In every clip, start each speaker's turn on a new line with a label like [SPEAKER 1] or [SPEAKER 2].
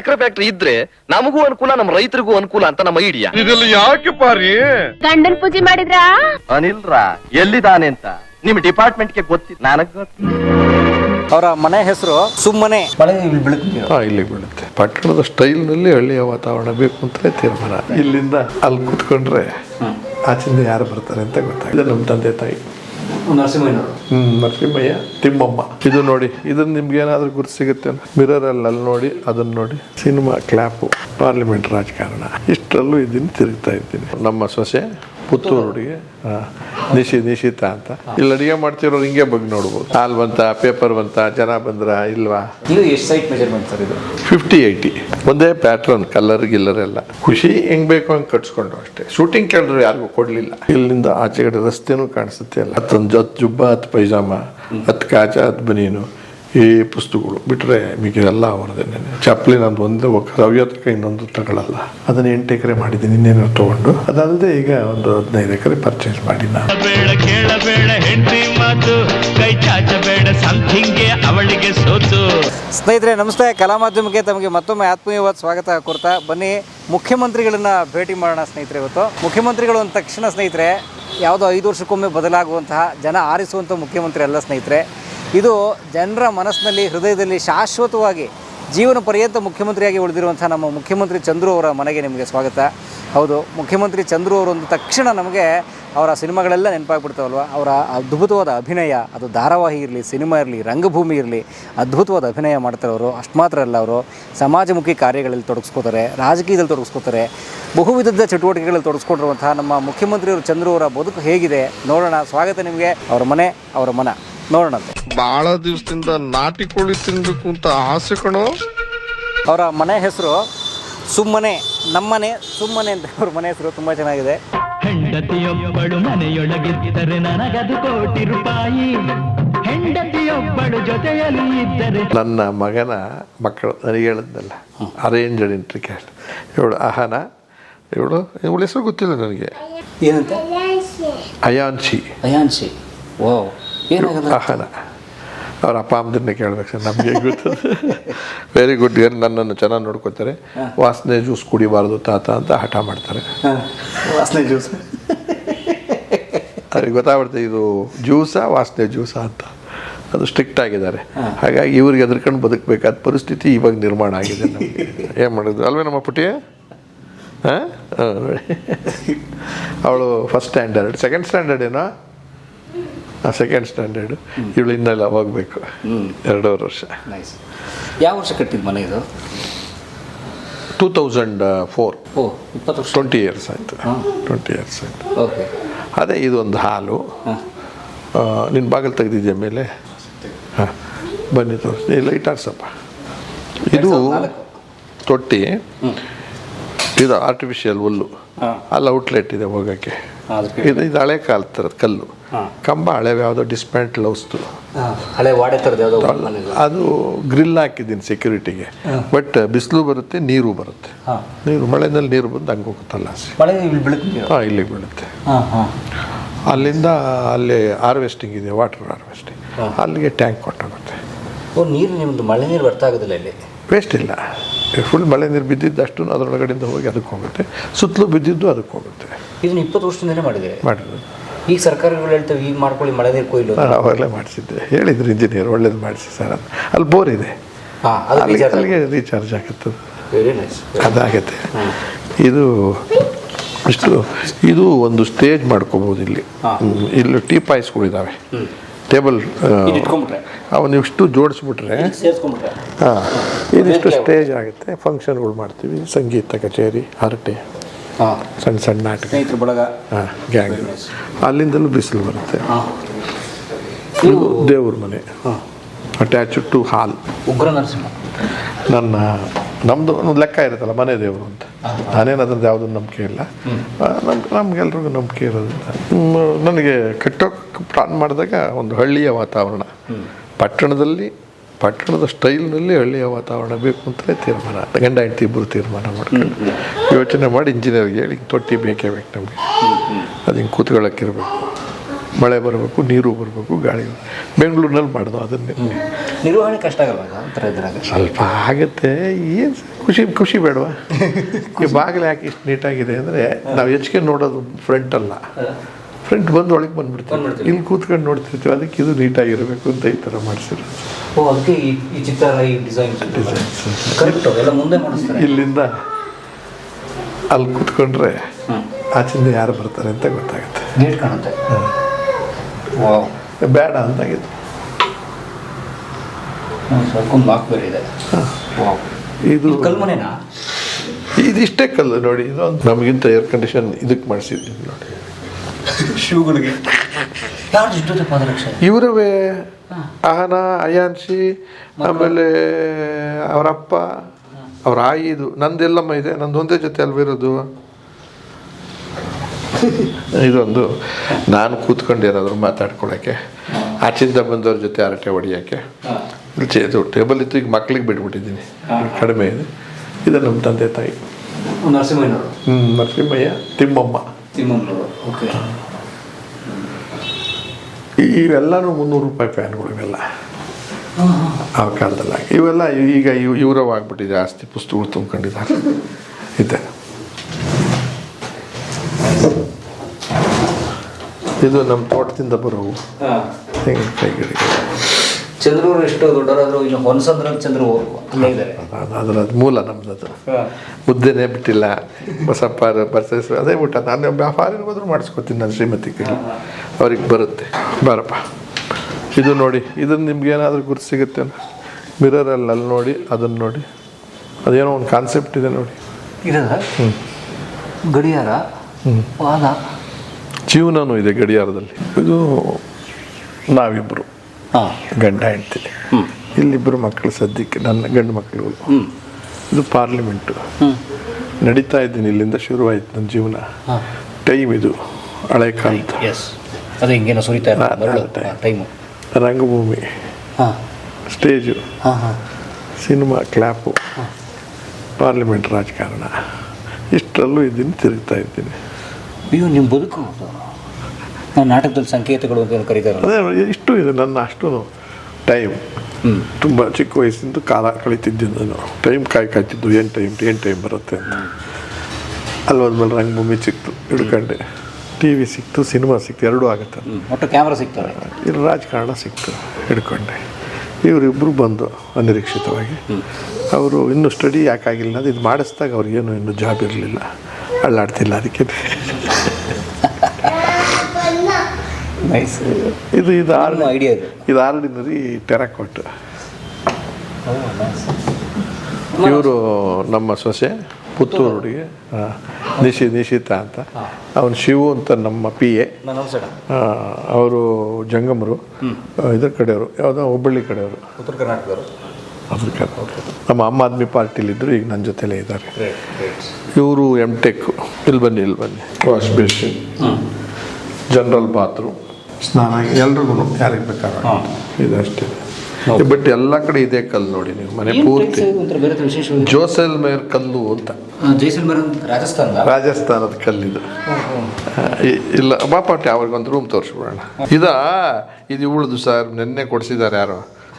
[SPEAKER 1] ಸಕ್ಕರೆ ಫ್ಯಾಕ್ಟರಿ ಇದ್ರೆ ನಮಗೂ ಅನುಕೂಲ ನಮ್ಮ ರೈತರಿಗೂ ಅನುಕೂಲ ಅಂತ ನಮ್ಮ ಐಡಿಯಾ
[SPEAKER 2] ಇದೆಲ್ಲ ಯಾಕೆ ಪಾರಿ?
[SPEAKER 3] ಗಂಡನ್ ಪೂಜೆ ಮಾಡಿದ್ರಾ?
[SPEAKER 1] ಅನಿಲ್ರ ಎಲ್ಲಿದ್ದಾನೆ ಅಂತ? ನಿಮ್ ಡಿಪಾರ್ಟ್ಮೆಂಟ್ಗೆ ಗೊತ್ತಿಲ್ಲ. ನನಗ್ ಗೊತ್ತು
[SPEAKER 4] ಅವರ ಮನೆ ಹೆಸರು ಸುಮ್ಮನೆ. ಮಳೆ ಇಲ್ಲಿ ಬೀಳುತ್ತೆ
[SPEAKER 2] ಹಾ ಇಲ್ಲಿ ನಲ್ಲಿ ಪಟ್ಟಣದ ಹಳ್ಳಿಯ ವಾತಾವರಣ ಬೇಕು ಅಂತ ತೀರ್ಮಾನ. ಇಲ್ಲಿಂದ? ಅಲ್ಲಿ ಕುತ್ಕೊಂಡ್ರೆ ಆಚಿಂದ ಯಾರು ಬರ್ತಾರೆ ಅಂತ ಗೊತ್ತಾಗಿದೆ ನಮ್ಮ ತಂದೆ ತಾಯಿ. ನರಸಿಂಹಯ್ಯ, ತಿಮ್ಮಮ್ಮ. ಇದು ನೋಡಿ ಇದನ್ನ ನಿಮ್ಗೆ ಏನಾದ್ರೂ ಗುರುತು ಸಿಗುತ್ತೆ ಮಿರರ್ ಅಲ್ಲಿ ಅಲ್ಲಿ ನೋಡಿ ಅದನ್ನ ನೋಡಿ. ಸಿನಿಮಾ ಕ್ಲಾಪು ಪಾರ್ಲಿಮೆಂಟ್ ರಾಜಕಾರಣ. ಇಷ್ಟರಲ್ಲೂ ಇದನ್ನು ತಿರುಗ್ತಾ ಇದ್ದೀನಿ ನಮ್ಮ ಸೊಸೆ ಪುತ್ತೂರು ಹುಡುಗಿ ನಿಶಿ ನಿಶಿತಾ ಅಂತ. ಇಲ್ಲಿ ಅಡುಗೆ ಮಾಡ್ತಿರೋರು ಹಿಂಗೆ ಬಗ್ಗೆ ನೋಡ್ಬೋದು. ಹಾಲ್ ಬಂತ ಪೇಪರ್ ಬಂತ ಜನ ಬಂದ್ರ ಇಲ್ವಾ?
[SPEAKER 4] ಇದು ಎಷ್ಟು ಸೈಟ್ ಮೆಜರ್ಮೆಂಟ್ ಸರ್ ಇದು?
[SPEAKER 2] Fifty eighty. ಒಂದೇ ಪ್ಯಾಟ್ರನ್ ಕಲರ್ ಗಿಲ್ಲರ್ ಎಲ್ಲ. ಖುಷಿ ಹೆಂಗ್ ಬೇಕು ಹಂಗೆ ಕಟ್ಸ್ಕೊಂಡು ಅಷ್ಟೇ. ಶೂಟಿಂಗ್ ಕೇಳಿದ್ರು ಯಾರಿಗೂ ಕೊಡ್ಲಿಲ್ಲ. ಇಲ್ಲಿಂದ ಆಚೆಗಡೆ ರಸ್ತೆನೂ ಕಾಣಿಸುತ್ತೆ ಅಲ್ಲ. ಹತ್ತೊಂದು ಹತ್ತು ಜುಬ್ಬ ಹತ್ತು ಪೈಜಾಮ ಹತ್ತು ಕಾಚ ಹತ್ತು ಬನೀನು ಈ ಪುಸ್ತಕಗಳು ಬಿಟ್ಟರೆ ಮಿಕ್ಕಿದೆಲ್ಲ ಅವರದೇ. ಚಪ್ಪಲಿ ನಂದು ಒಂದು ಹವ್ಯತಕ ಇನ್ನೊಂದು ತಗೊಳ್ಳಲ್ಲ ಅದನ್ನ ಎಂಟು ಎಕರೆ ಮಾಡಿದ್ದೀನಿ ಇನ್ನೇನೋ ತಗೊಂಡು. ಅದಲ್ಲದೆ ಈಗ ಒಂದು ಹದಿನೈದು ಎಕರೆ ಪರ್ಚೇಸ್ ಮಾಡಿ ನಾನು.
[SPEAKER 4] ಸ್ನೇಹಿತರೆ ನಮಸ್ತೆ. ಕಲಾ ಮಾಧ್ಯಮಕ್ಕೆ ತಮಗೆ ಮತ್ತೊಮ್ಮೆ ಆತ್ಮೀಯವಾದ ಸ್ವಾಗತ ಕೊಡ್ತಾ ಬನ್ನಿ. ಮುಖ್ಯಮಂತ್ರಿಗಳನ್ನ ಭೇಟಿ ಮಾಡೋಣ ಸ್ನೇಹಿತರೆ ಇವತ್ತು. ಮುಖ್ಯಮಂತ್ರಿಗಳು ಅಂದ ತಕ್ಷಣ ಸ್ನೇಹಿತರೆ ಯಾವುದೋ ಐದು ವರ್ಷಕ್ಕೊಮ್ಮೆ ಬದಲಾಗುವಂತಹ ಜನ ಆರಿಸುವಂಥ ಮುಖ್ಯಮಂತ್ರಿ ಅಲ್ಲ ಸ್ನೇಹಿತರೆ. ಇದು ಜನರ ಮನಸ್ಸಿನಲ್ಲಿ, ಹೃದಯದಲ್ಲಿ ಶಾಶ್ವತವಾಗಿ ಜೀವನ ಪರ್ಯಂತ ಮುಖ್ಯಮಂತ್ರಿಯಾಗಿ ಉಳಿದಿರುವಂಥ ನಮ್ಮ ಮುಖ್ಯಮಂತ್ರಿ ಚಂದ್ರು ಅವರ ಮನೆಗೆ ನಿಮಗೆ ಸ್ವಾಗತ. ಹೌದು, ಮುಖ್ಯಮಂತ್ರಿ ಚಂದ್ರು ಅವರು ಅಂದ ತಕ್ಷಣ ನಮಗೆ ಅವರ ಸಿನಿಮಾಗಳೆಲ್ಲ ನೆನಪಾಗ್ಬಿಡ್ತಾವಲ್ವ? ಅವರ ಅದ್ಭುತವಾದ ಅಭಿನಯ, ಅದು ಧಾರಾವಾಹಿ ಇರಲಿ, ಸಿನಿಮಾ ಇರಲಿ, ರಂಗಭೂಮಿ ಇರಲಿ, ಅದ್ಭುತವಾದ ಅಭಿನಯ ಮಾಡ್ತಾರೆ ಅವರು. ಅಷ್ಟು ಮಾತ್ರ ಅಲ್ಲ ಅವರು, ಸಮಾಜಮುಖಿ ಕಾರ್ಯಗಳಲ್ಲಿ ತೊಡಗಿಸ್ಕೋತಾರೆ, ರಾಜಕೀಯದಲ್ಲಿ ತೊಡಗಿಸ್ಕೋತಾರೆ, ಬಹುವಿಧದ ಚಟುವಟಿಕೆಗಳಲ್ಲಿ ತೊಡಗಿಸ್ಕೊಂಡಿರುವಂಥ ನಮ್ಮ ಮುಖ್ಯಮಂತ್ರಿಯವರು ಚಂದ್ರು ಅವರ ಬದುಕು ಹೇಗಿದೆ ನೋಡೋಣ. ಸ್ವಾಗತ ನಿಮಗೆ, ಅವರ ಮನೆ, ಅವರ ಮನ. ನೋಡೋಣಂತೆ.
[SPEAKER 2] ಬಹಳ ದಿವಸದಿಂದ ನಾಟಿ ಕೋಳಿ ತಿನ್ಬೇಕು ಅಂತ ಆಸೆ ಕಣೋ.
[SPEAKER 4] ಅವರ ಮನೆ ಹೆಸರು ಸುಮ್ಮನೆ ನಮ್ಮನೆ ಸುಮ್ಮನೆ ಅಂತ ಅವ್ರ ಮನೆ ಹೆಸರು ತುಂಬ ಚೆನ್ನಾಗಿದೆ.
[SPEAKER 5] ಹೆಂಡತಿಯೊಬ್ಬಳು ಮನೆಯೊಳಗಿದ್ದರೆ ನನಗದು ಕೋಟಿ ರೂಪಾಯಿ. ಹೆಂಡತಿಯೊಬ್ಬಳು ಜೊತೆಯಲ್ಲಿ ಇದ್ದರೆ
[SPEAKER 2] ನನ್ನ ಮಗನ ಮಕ್ಕಳು ನನಗೆ ಹೇಳಿದ್ನಲ್ಲ ಅರೇಂಜ್ಡ್ ಇಂಟ್ರಿ ಕ್ಯಾಸ್ಟ್ ಇವಳು ಅಹನ ಇವಳು ಇವಳ ಹೆಸರು ಗೊತ್ತಿಲ್ಲ ನನಗೆ.
[SPEAKER 4] ಏನಂತ?
[SPEAKER 2] ಅಯಾನ್ಶಿ.
[SPEAKER 4] ಅಯಾನ್ಶಿ. ಓ. ಏನಾಗಲ್ಲ?
[SPEAKER 2] ಅವ್ರ ಅಪ್ಪ ಅಮ್ಮದನ್ನೇ ಕೇಳ್ಬೇಕು ಸರ್ ನಮಗೆ ಗೊತ್ತದ? ವೆರಿ ಗುಡ್ ಏನು ನನ್ನನ್ನು ಚೆನ್ನಾಗಿ ನೋಡ್ಕೋತಾರೆ ವಾಸನೆ ಜ್ಯೂಸ್ ಕುಡಿಬಾರ್ದು ತಾತ ಅಂತ ಹಠ ಮಾಡ್ತಾರೆ.
[SPEAKER 4] ವಾಸನೆ ಜ್ಯೂಸ್.
[SPEAKER 2] ಅವ್ರಿಗೆ ಗೊತ್ತಾಗ್ಬಿಡ್ತದೆ ಇದು ಜ್ಯೂಸಾ ವಾಸನೆ ಜ್ಯೂಸಾ ಅಂತ. ಅದು ಸ್ಟ್ರಿಕ್ಟ್ ಆಗಿದ್ದಾರೆ. ಹಾಗಾಗಿ ಇವ್ರಿಗೆ ಎದ್ರಕೊಂಡು ಬದುಕಬೇಕಾದ ಪರಿಸ್ಥಿತಿ ಇವಾಗ ನಿರ್ಮಾಣ ಆಗಿದೆ ನಮಗೆ. ಏನು ಮಾಡೋದು? ಅಲ್ವೇ ನಮ್ಮ ಪುಟಿಯ ಹಾಂ? ಅವಳು ಫಸ್ಟ್ ಸ್ಟ್ಯಾಂಡರ್ಡ್ ಸೆಕೆಂಡ್ ಸ್ಟ್ಯಾಂಡರ್ಡ್ ಏನೋ? ಸೆಕೆಂಡ್ ಸ್ಟ್ಯಾಂಡರ್ಡ್ ಇವಳು ಇನ್ನೆಲ್ಲ ಹೋಗ್ಬೇಕು ಎರಡೂವರೆ ವರ್ಷ.
[SPEAKER 4] ನೈಸ್ ಯಾವ ವರ್ಷ ಕಟ್ಟಿದ ಮನೆ ಇದು?
[SPEAKER 2] ಟೂ ತೌಸಂಡ್ ಫೋರ್
[SPEAKER 4] ಓ ಇಪ್ಪತ್ತು ವರ್ಷ.
[SPEAKER 2] ಟ್ವೆಂಟಿ ಇಯರ್ಸ್ ಆಯಿತು. ಟ್ವೆಂಟಿ ಇಯರ್ಸ್ ಆಯಿತು.
[SPEAKER 4] ಓಕೆ
[SPEAKER 2] ಅದೇ ಇದೊಂದು ಹಾಲು. ನಿನ್ನ ಬಾಗಿಲು ತೆಗೆದಿದ್ಯಾ ಮೇಲೆ? ಹಾಂ. ಬನ್ನಿ ತೋರಿಸಿ ಲೈಟ್ ಆರ್ಸಪ್ಪ ಇದು ತೊಟ್ಟಿ. ಇದು ಆರ್ಟಿಫಿಷಿಯಲ್ ಹುಲ್ಲು. ಅಲ್ಲ ಔಟ್ಲೆಟ್ ಇದೆ ಹೋಗೋಕ್ಕೆ. ಇದು ಇದು ಹಳೆ ಕಾಲ ಥರದ ಕಲ್ಲು. ಕಂಬ ಹಳೆ ಯಾವುದೋ ಡಿಸ್ಪೆಂಟ್ ಲವ್ಸ್ತು
[SPEAKER 4] ಹಳೆ ವಾಡೆ ಥರದ್ದು ಯಾವುದೋ
[SPEAKER 2] ಅದು ಗ್ರಿಲ್ ಹಾಕಿದ್ದೀನಿ ಸೆಕ್ಯೂರಿಟಿಗೆ. ಬಟ್ ಬಿಸಿಲು ಬರುತ್ತೆ ನೀರು ಬರುತ್ತೆ. ನೀರು ಮಳೆನಲ್ಲಿ ನೀರು ಬಂದು ಹಂಗೆ ಹೋಗುತ್ತಲ್ಲ
[SPEAKER 4] ಮಳೆ ಇಲ್ಲಿ ಬೀಳುತ್ತೆ
[SPEAKER 2] ಹಾಂ ಇಲ್ಲಿಗೆ ಬೀಳುತ್ತೆ.
[SPEAKER 4] ಹಾಂ ಹಾಂ.
[SPEAKER 2] ಅಲ್ಲಿಂದ ಅಲ್ಲಿ ಹಾರ್ವೆಸ್ಟಿಂಗ್ ಇದೆ ವಾಟರ್ ಹಾರ್ವೆಸ್ಟಿಂಗ್ ಅಲ್ಲಿಗೆ ಟ್ಯಾಂಕ್ ಕೊಟ್ಟಾಗುತ್ತೆ.
[SPEAKER 4] ಓ ನೀರು ನಿಮ್ಮದು ಮಳೆ ನೀರು ಬರ್ತಾ ಆಗೋದಿಲ್ಲ ಇಲ್ಲಿ?
[SPEAKER 2] ವೇಸ್ಟ್ ಇಲ್ಲ. ಫುಲ್ ಮಳೆ ನೀರು ಬಿದ್ದಿದ್ದಷ್ಟು ಅದರೊಳಗಡೆಯಿಂದ ಹೋಗಿ ಅದಕ್ಕೆ ಹೋಗುತ್ತೆ. ಸುತ್ತಲೂ ಬಿದ್ದಿದ್ದು ಅದಕ್ಕೆ ಹೋಗುತ್ತೆ.
[SPEAKER 4] ಇದನ್ನ ಇಪ್ಪತ್ತು ವರ್ಷದಿಂದಲೇ ಮಾಡಿದೆ
[SPEAKER 2] ಮಾಡಿದ್ರು
[SPEAKER 4] ಈಗ ಸರ್ಕಾರಗಳು ಹೇಳ್ತೇವೆ ಈಗ ಮಾಡ್ಕೊಳ್ಳಿ ಮಳೆ ನೀರು ಕೊಯ್ಲು
[SPEAKER 2] ನಾನು ಅವಾಗಲೇ ಮಾಡಿಸಿದ್ದೆ. ಹೇಳಿದ್ರು ಇಂಜಿನಿಯರ್ ಒಳ್ಳೇದು ಮಾಡಿಸಿ ಸರ್ ಅಂತ. ಅಲ್ಲಿ ಬೋರ್ ಇದೆ. ಅಲ್ಲಿಗೆ ಅಲ್ಲಿಗೆ ರೀಚಾರ್ಜ್ ಆಗುತ್ತೆ
[SPEAKER 4] ವೆರಿ ನೈಸ್
[SPEAKER 2] ಅದಾಗತ್ತೆ. ಇದು ಇಷ್ಟು ಇದು ಒಂದು ಸ್ಟೇಜ್ ಮಾಡ್ಕೋಬೋದು ಇಲ್ಲಿ. ಇಲ್ಲಿ ಟೀ ಪಾಯ್ಸ್ಗಳಿದ್ದಾವೆ ಟೇಬಲ್ ಅವನಿಷ್ಟು ಜೋಡಿಸ್ಬಿಟ್ರೆ ಹಾಂ ಇದಿಷ್ಟು ಸ್ಟೇಜ್ ಆಗುತ್ತೆ. ಫಂಕ್ಷನ್ಗಳು ಮಾಡ್ತೀವಿ. ಸಂಗೀತ ಕಚೇರಿ ಹರಟೆ
[SPEAKER 4] ಹಾಂ.
[SPEAKER 2] ಸಣ್ಣ ಸಣ್ಣ ನಾಟಕ. ಹಾಂ ಗ್ಯಾಂಗ್ ಅಲ್ಲಿಂದಲೂ ಬಿಸಿಲು ಬರುತ್ತೆ. ದೇವ್ರ ಮನೆ. ಅಟ್ಯಾಚ್ ಟು ಹಾಲ್
[SPEAKER 4] ಉಗ್ರ ನರಸಿಂಹ
[SPEAKER 2] ನನ್ನ ನಮ್ಮದು ಒಂದು ಲೆಕ್ಕ ಇರುತ್ತಲ್ಲ ಮನೆ ದೇವರು ಅಂತ. ನಾನೇನು ಅದ್ರದ್ದು ಯಾವುದೂ ನಂಬಿಕೆ ಇಲ್ಲ. ನಮ್ಗೆ ನಮ್ಗೆಲ್ರಿಗೂ ನಂಬಿಕೆ ಇರೋದಿಲ್ಲ. ನನಗೆ ಕಟ್ಟೋಕೆ ಪ್ಲಾನ್ ಮಾಡಿದಾಗ ಒಂದು ಹಳ್ಳಿಯ ವಾತಾವರಣ. ಪಟ್ಟಣದಲ್ಲಿ ಪಟ್ಟಣದ ಸ್ಟೈಲ್ನಲ್ಲಿ ಹಳ್ಳಿಯ ವಾತಾವರಣ ಬೇಕು ಅಂತಲೇ ತೀರ್ಮಾನ ಗಂಡ ಹೆಂಡತಿ ಇಬ್ಬರು ತೀರ್ಮಾನ ಮಾಡ್ಕೊಂಡು ಯೋಚನೆ ಮಾಡಿ ಇಂಜಿನಿಯರ್ಗೆ ಹೇಳಿ ತೊಟ್ಟಿ ಬೇಕೇ ಬೇಕು ನಮಗೆ. ಅದು ಹಿಂಗೆ ಕೂತ್ಕೊಳ್ಳೋಕ್ಕಿರ್ಬೇಕು. ಮಳೆ ಬರಬೇಕು ನೀರು ಬರಬೇಕು ಗಾಳಿ ಬೆಂಗಳೂರಿನಲ್ಲಿ ಮಾಡ್ದು ಅದನ್ನೇ.
[SPEAKER 4] ನಿರ್ವಹಣೆ ಕಷ್ಟ ಆಗಲ್ಲ
[SPEAKER 2] ಸ್ವಲ್ಪ ಆಗುತ್ತೆ. ಏನು ಖುಷಿ ಖುಷಿ ಬೇಡವಾ? ಈ ಬಾಗಿಲು ಯಾಕೆ ಇಷ್ಟು ನೀಟಾಗಿದೆ ಅಂದರೆ ನಾವು ಹೆಚ್ಚಿಗೆ ನೋಡೋದು ಫ್ರಂಟ್ ಅಲ್ಲ. ಫ್ರಂಟ್ ಬಂದು ಒಳಗೆ ಬಂದ್ಬಿಡ್ತೀವಿ. ಇಲ್ಲಿ ಕೂತ್ಕೊಂಡು ನೋಡ್ತಿರ್ತೀವಿ. ಅದಕ್ಕೆ ಇದು ನೀಟಾಗಿರಬೇಕು ಅಂತ ಈ ಥರ ಮಾಡಿಸಿರೋದು. ಇಲ್ಲಿಂದ ಅಲ್ಲಿ ಕೂತ್ಕೊಂಡ್ರೆ ಆಚಿಂದ ಯಾರು ಬರ್ತಾರೆ ಅಂತ ಗೊತ್ತಾಗುತ್ತೆ. ಬೇಡ ಅಂತಾಗಿತ್ತು.
[SPEAKER 4] ಆಗಿತ್ತು ಬೇರೆ ಇದೆ.
[SPEAKER 2] ಇದು
[SPEAKER 4] ಕಲ್ಮನೆನಾ?
[SPEAKER 2] ಇದಿಷ್ಟೇ ಕಲ್ಲು ನೋಡಿ ಇದೊಂದು ನಮಗಿಂತ ಏರ್ ಕಂಡೀಷನ್ ಇದಕ್ಕೆ ಮಾಡಿಸಿದ್ವಿ ನೋಡಿ.
[SPEAKER 4] ಶೂಗಳಿಗೆ.
[SPEAKER 2] ಇವರವೇ ಅಹನ ಅಯಾನ್ಸಿ ಆಮೇಲೆ ಅವರಪ್ಪ ಅವ್ರ ಆಯಿದು ನಂದೆಲ್ಲಮ್ಮ ಇದೆ ನಂದು ಒಂದೇ ಜೊತೆ ಅಲ್ವಿರೋದು. ಇದೊಂದು ನಾನು ಕೂತ್ಕೊಂಡು ಏನಾದರೂ ಮಾತಾಡ್ಕೊಳಕ್ಕೆ ಆಚಿಂದ ಬಂದವ್ರ ಜೊತೆ ಹರಟೆ ಹೊಡಿಯೋಕ್ಕೆ ಚೇತು ಇದು ಟೇಬಲ್ ಇತ್ತು ಈಗ ಮಕ್ಳಿಗೆ ಬಿಟ್ಬಿಟ್ಟಿದ್ದೀನಿ. ಕಡಿಮೆ ಇದೆ. ಇದು ನಮ್ಮ ತಂದೆ ತಾಯಿ. ಹ್ಞೂ ನರಸಿಂಹಯ್ಯ ತಿಮ್ಮಮ್ಮ. ಇವೆಲ್ಲನೂ ಮುನ್ನೂರು ರೂಪಾಯಿ ಫ್ಯಾನ್ಗಳು ಇವೆಲ್ಲ. ಆ ಕಾಲದಲ್ಲಿ ಇವೆಲ್ಲ ಈಗ ಇವ್ ಇವ್ರವ್ ಆಗ್ಬಿಟ್ಟಿದೆ ಆಸ್ತಿ ಪುಸ್ತಕಗಳು ತುಂಬ್ಕೊಂಡಿದ್ದಾರೆ. ಇದೆ. ಇದು ನಮ್ಮ ತೋಟದಿಂದ ಬರೋವು. ತೆಂಗಿನಕಾಯಿ ಯು
[SPEAKER 4] ಚಂದ್ರೂರು ಎಷ್ಟು ದೊಡ್ಡವರಾದ್ರು ಇನ್ನು ಹೊನ್ಸಂದ್ರ ಚಂದ್ರ ಅಲ್ಲೇ ಇದ್ದಾರೆ.
[SPEAKER 2] ಅದರ ಮೂಲ ನಮ್ಮದು ಮುದ್ದೆನೇ ಬಿಟ್ಟಿಲ್ಲ. ಬಸಪ್ಪಾರ ಬರ್ಸಸ್ ಅದೇ ಊಟ. ನಾನು ವ್ಯಾಪಾರಿಗೆ ಇರ್ಬೋದ್ರು ಮಾಡಿಸ್ಕೊತೀನಿ ನಾನು ಶ್ರೀಮತಿ ಕೈ ಅವ್ರಿಗೆ ಬರುತ್ತೆ. ಬಾರಪ್ಪ. ಇದು ನೋಡಿ ಇದನ್ನು ನಿಮ್ಗೆ ಏನಾದರೂ ಗುರುತು ಸಿಗುತ್ತೆ ಮಿರರಲ್ಲಿ ಅಲ್ಲಿ ನೋಡಿ ಅದನ್ನು ನೋಡಿ. ಅದೇನೋ ಒಂದು ಕಾನ್ಸೆಪ್ಟ್ ಇದೆ ನೋಡಿ.
[SPEAKER 4] ಇದೆ ಗಡಿಯಾರ ಪಾದ.
[SPEAKER 2] ಜೀವನನೂ ಇದೆ ಗಡಿಯಾರದಲ್ಲಿ. ಇದು ನಾವಿಬ್ಬರು
[SPEAKER 4] ಹಾಂ.
[SPEAKER 2] ಗಂಡ ಹೆಂಡ್ತಿ. ಇಲ್ಲಿಬ್ಬರು ಮಕ್ಕಳು ಸದ್ಯಕ್ಕೆ ನನ್ನ ಗಂಡು ಮಕ್ಕಳು ಇದು ಪಾರ್ಲಿಮೆಂಟು. ನಡೀತಾ ಇದ್ದೀನಿ ಇಲ್ಲಿಂದ ಶುರುವಾಯಿತು ನನ್ನ ಜೀವನ. ಟೈಮ್ ಇದು. ಹಳೆ ಕಾಲದ
[SPEAKER 4] ಅದು ಹಿಂಗೇನೋ ಸುರಿತಾ
[SPEAKER 2] ಹಾ, ಅದೇ.
[SPEAKER 4] ಟೈಮು
[SPEAKER 2] ರಂಗಭೂಮಿ.
[SPEAKER 4] ಹಾಂ.
[SPEAKER 2] ಸ್ಟೇಜು. ಸಿನಿಮಾ ಕ್ಲ್ಯಾಪು ಪಾರ್ಲಿಮೆಂಟ್ ರಾಜಕಾರಣ. ಇಷ್ಟರಲ್ಲೂ ಇದ್ದೀನಿ ತಿರುಗ್ತಾ ಇದ್ದೀನಿ.
[SPEAKER 4] ಅಯ್ಯೋ ನಿಮ್ಮ ಬದುಕು. ನಾನು ನಾಟಕದಲ್ಲಿ ಸಂಕೇತಗಳು ಅಂತ ಕರೀತಾರಲ್ಲ.
[SPEAKER 2] ಅದೇ ಇಷ್ಟು ಇದೆ ನನ್ನ ಅಷ್ಟು ಟೈಮ್ ತುಂಬ ಚಿಕ್ಕ ವಯಸ್ಸಿಂದ ಕಾಲ ಕಳೀತಿದ್ದೆ ನಾನು. ಟೈಮ್ ಕಾಯಿ ಕಾಯ್ತಿದ್ದು ಏನು ಟೈಮ್ ಏನು ಟೈಮ್ ಬರುತ್ತೆ ಅಂತ. ಅಲ್ಲಿ ಹೋದ್ಮೇಲೆ ರಂಗಭೂಮಿ ಸಿಕ್ತು ಹಿಡ್ಕೊಂಡೆ ಟಿ ವಿ ಸಿಕ್ತು ಸಿನಿಮಾ ಸಿಕ್ತು ಎರಡೂ ಆಗುತ್ತೆ.
[SPEAKER 4] ಒಟ್ಟು ಕ್ಯಾಮ್ರಾ ಸಿಗ್ತವೆ.
[SPEAKER 2] ಇಲ್ಲಿ ರಾಜಕಾರಣ ಸಿಕ್ತು ಹಿಡ್ಕೊಂಡೆ ಇವರಿಬ್ಬರು ಬಂದು ಅನಿರೀಕ್ಷಿತವಾಗಿ. ಅವರು ಇನ್ನೂ ಸ್ಟಡಿ ಯಾಕಾಗಿಲ್ಲ ಅದು ಇದು ಮಾಡಿಸ್ದಾಗ ಅವ್ರಿಗೇನು ಇನ್ನೂ ಜಾಬ್ ಇರಲಿಲ್ಲ. ಅಳ್ಳಾಡ್ತಿಲ್ಲ ಅದಕ್ಕೆ. ಇದು ಇದು ಆರ್ಡ್
[SPEAKER 4] ಐಡಿಯಾ ಇದು.
[SPEAKER 2] ಆರ್ಡಿನ ರೀ ಟೆರಾಕೋಟ್. ಇವರು ನಮ್ಮ ಸೊಸೆ ಪುತ್ತೂರು ಹುಡುಗಿ. ನಿಶಿ ನಿಶಿತಾ ಅಂತ. ಅವನು ಶಿವು ಅಂತ ನಮ್ಮ ಪಿ ಎ. ಅವರು ಜಂಗಮರು. ಇದ್ರ ಕಡೆಯವರು. ಯಾವುದೋ ಹುಬ್ಬಳ್ಳಿ ಕಡೆಯವರು.
[SPEAKER 4] ಉತ್ತರ ಕರ್ನಾಟಕದವರು.
[SPEAKER 2] ಅದ್ರ ಕಡೆ ನಮ್ಮ ಆಮ್ ಆದ್ಮಿ ಪಾರ್ಟಿಲಿದ್ದರು ಈಗ ನನ್ನ ಜೊತೆಲೇ ಇದ್ದಾರೆ. ಇವರು ಎಂ ಟೆಕ್ ಇಲ್ಲಿ ಬನ್ನಿ ಇಲ್ಲಿ ಬನ್ನಿ. ವಾಶ್ ಬೇಸಿನ್ ಜನರಲ್ ಬಾತ್ರೂಮ್ ಸ್ನಾನ ಎಲ್ರಿಗೂ ಯಾರಿಗೆ ಇದು ಇದಷ್ಟೇ ಬಟ್ ಎಲ್ಲ ಕಡೆ ಇದೇ ಕಲ್ಲು ನೋಡಿ ನೀವು ಮನೆ ಪೂರ್ತಿ.
[SPEAKER 4] ಒಂಥರ ಬೇರೆ ವಿಶೇಷ
[SPEAKER 2] ಜೋಸೆಲ್ ಮೇರ್ ಕಲ್ಲು ಅಂತ.
[SPEAKER 4] ಜೈಸಲ್ಮೇರ್ ರಾಜಸ್ಥಾನದ?
[SPEAKER 2] ರಾಜಸ್ಥಾನದ ಕಲ್ಲಿದು ಇಲ್ಲ ಬಾಪಾಟಿ ಅವ್ರಿಗೊಂದು ರೂಮ್ ತೋರಿಸ್ಬಿಡೋಣ. ಇದಾ ಇದು ಇವಳದು ಸರ್ ನಿನ್ನೆ ಕೊಡಿಸಿದ್ದಾರೆ ಯಾರು?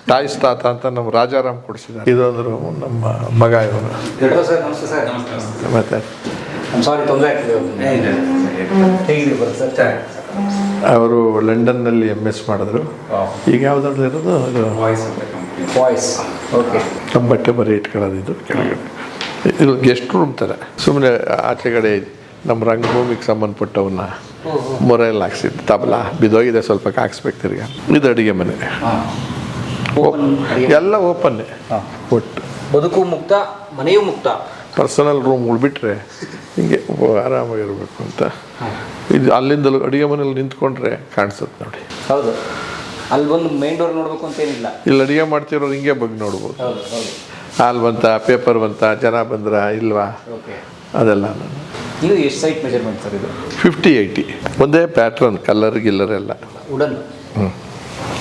[SPEAKER 2] ಟಾಯ್ಸ್ ತಾತ ಅಂತ ನಮ್ಮ ರಾಜಾರಾಮ್ ಕೊಡಿಸಿದ್ದಾರೆ. ಇದೊಂದು ನಮ್ಮ ಮಗ ಇವರು.
[SPEAKER 4] ಸರ್ ನಮಸ್ತೆ ಸರ್. ನಮಸ್ತೆ
[SPEAKER 2] ಮತ್ತೆ? ಅವರು ಲಂಡನ್ನಲ್ಲಿ ಎಂ ಎಸ್ ಮಾಡಿದ್ರು. ಈಗ ಯಾವ್ದಾದ್ರು ಇರೋದು? ಅದು
[SPEAKER 4] ವಾಯ್ಸ್ ಓಕೆ
[SPEAKER 2] ನಮ್ಮ ಬಟ್ಟೆ ಬರೀ ಇಟ್ಕೊಳ್ಳೋದಿದ್ದು ಇದು ಕೆಳಗಡೆ. ಇದು ಗೆಸ್ಟ್ ರೂಮ್ ಥರ ಸುಮ್ಮನೆ ಆಚೆ ಕಡೆ ನಮ್ಮ ರಂಗಭೂಮಿಗೆ ಸಂಬಂಧಪಟ್ಟವನ್ನ ಮೊರೆಯಲ್ಲಿ ಹಾಕ್ಸಿದ್ದು. ತಬಲ ಬಿದ್ದೋಗಿದೆ ಸ್ವಲ್ಪ ಹಾಕ್ಸ್ಬೇಕು ತಿರ್ಗ. ಇದು ಅಡುಗೆ ಮನೆ. ಎಲ್ಲ ಓಪನ್ನೇ
[SPEAKER 4] ಹಾಂ.
[SPEAKER 2] ಒಟ್ಟು.
[SPEAKER 4] ಬದುಕು ಮುಕ್ತ ಮನೆಯೂ ಮುಕ್ತ.
[SPEAKER 2] ಪರ್ಸನಲ್ ರೂಮ್ ಉಳ್ಬಿಟ್ರೆ ಹಿಂಗೆ ಆರಾಮಾಗಿರ್ಬೇಕು ಅಂತ. ಇದು ಅಲ್ಲಿಂದಲೂ ಅಡುಗೆ ಮನೇಲಿ ನಿಂತ್ಕೊಂಡ್ರೆ ಕಾಣಿಸುತ್ತೆ ನೋಡಿ.
[SPEAKER 4] ಹೌದು. ಅಲ್ಲಿ ಬಂದು ಮೈನ್ ಡೋರ್ ನೋಡ್ಬೇಕು ಅಂತ ಏನಿಲ್ಲ.
[SPEAKER 2] ಇಲ್ಲಿ ಅಡುಗೆ ಮಾಡ್ತಿರೋರು ಹಿಂಗೆ ಬಗ್ಗೆ ನೋಡ್ಬೋದು.
[SPEAKER 4] ಹೌದು ಹೌದು.
[SPEAKER 2] ಹಾಲು ಬಂತ ಪೇಪರ್ ಬಂತ ಜನ ಬಂದ್ರ ಇಲ್ವಾ?
[SPEAKER 4] ಓಕೆ.
[SPEAKER 2] ಅದೆಲ್ಲ. ನಾನು
[SPEAKER 4] ಇದು ಎಷ್ಟು ಸೈಟ್ ಮೆಜರ್ಮೆಂಟ್ ಸರ್ ಇದು?
[SPEAKER 2] ಫಿಫ್ಟಿ ಏಯ್ಟಿ ಒಂದೇ ಪ್ಯಾಟ್ರನ್ ಕಲರ್ ಗಿಲ್ಲರ್ ಎಲ್ಲ.
[SPEAKER 4] ವುಡನ್